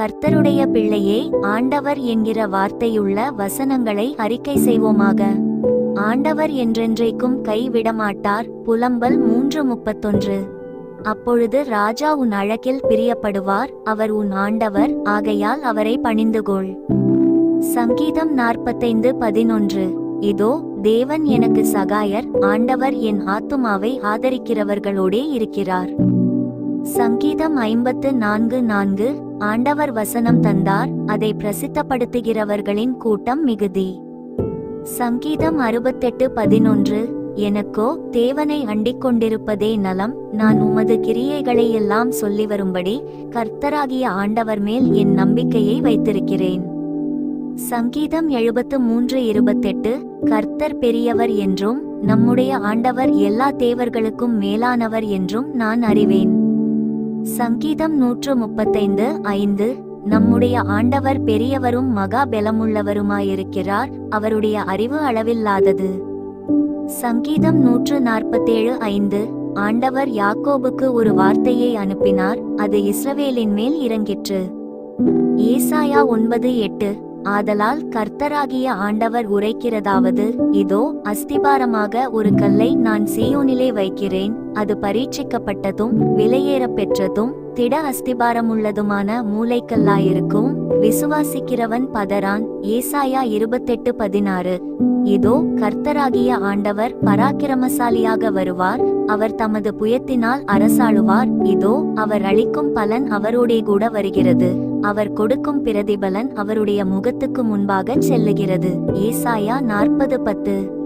கர்த்தருடைய பிள்ளையே ஆண்டவர் என்கிற வார்த்தையுள்ள வசனங்களை அறிக்கை செய்வோமாக. ஆண்டவர் என்றென்றைக்கும் கைவிடமாட்டார் புலம்பல் மூன்று முப்பத்தொன்று. அப்பொழுது ராஜா உன் அழகில் பிரியப்படுவார். அவர் உன் ஆண்டவர் ஆகையால் அவரை பணிந்துகொள். சங்கீதம் நாற்பத்தைந்து பதினொன்று. இதோ தேவன் எனக்கு சகாயர் ஆண்டவர் என் ஆத்துமாவை ஆதரிக்கிறவர்களோடே இருக்கிறார். சங்கீதம் ஐம்பத்து நான்கு நான்கு ஆண்டவர் வசனம் தந்தார் அதை பிரசித்தப்படுத்துகிறவர்களின் கூட்டம் மிகுதி. சங்கீதம் அறுபத்தெட்டு பதினொன்று எனக்கோ தேவனை அண்டிக் கொண்டிருப்பதே நலம் நான் உமது கிரியைகளையெல்லாம் சொல்லி வரும்படி கர்த்தராகிய ஆண்டவர் மேல் என் நம்பிக்கையை வைத்திருக்கிறேன். சங்கீதம் எழுபத்து மூன்று இருபத்தெட்டு கர்த்தர் பெரியவர் என்றும் நம்முடைய ஆண்டவர் எல்லா தேவர்களுக்கும் மேலானவர் என்றும் நான் அறிவேன். சங்கீதம் நூற்று முப்பத்தைந்து ஐந்து நம்முடைய ஆண்டவர் பெரியவரும் மகா பலமுள்ளவருமாயிருக்கிறார் அவருடைய அறிவு அளவில்லாதது. சங்கீதம் நூற்று நாற்பத்தேழு ஐந்து ஆண்டவர் யாக்கோபுக்கு ஒரு வார்த்தையை அனுப்பினார் அது இஸ்ரவேலின் மேல் இறங்கிற்று. ஏசாயா ஒன்பது எட்டு ஆதலால் கர்த்தராகிய ஆண்டவர் உரைக்கிறதாவது இதோ அஸ்திபாரமாக ஒரு கல்லை நான் சீயோனிலே வைக்கிறேன் அது பரீட்சிக்கப்பட்டதும் விலையேற பெற்றதும் திட அஸ்திபாரமுள்ளதுமான மூளைக்கல்லாயிருக்கும் விசுவாசிக்கிறவன் பதறான். ஏசாயா இருபத்தெட்டு பதினாறு. இதோ கர்த்தராகிய ஆண்டவர் பராக்கிரமசாலியாக வருவார். அவர் தமது புயத்தினால் அரசாளுவார். இதோ அவர் அளிக்கும் பலன் அவரோடே கூட வருகிறது. அவர் கொடுக்கும் பிரதிபலன் அவருடைய முகத்துக்கு முன்பாக செல்லுகிறது. ஏசாயா நாற்பது பத்து.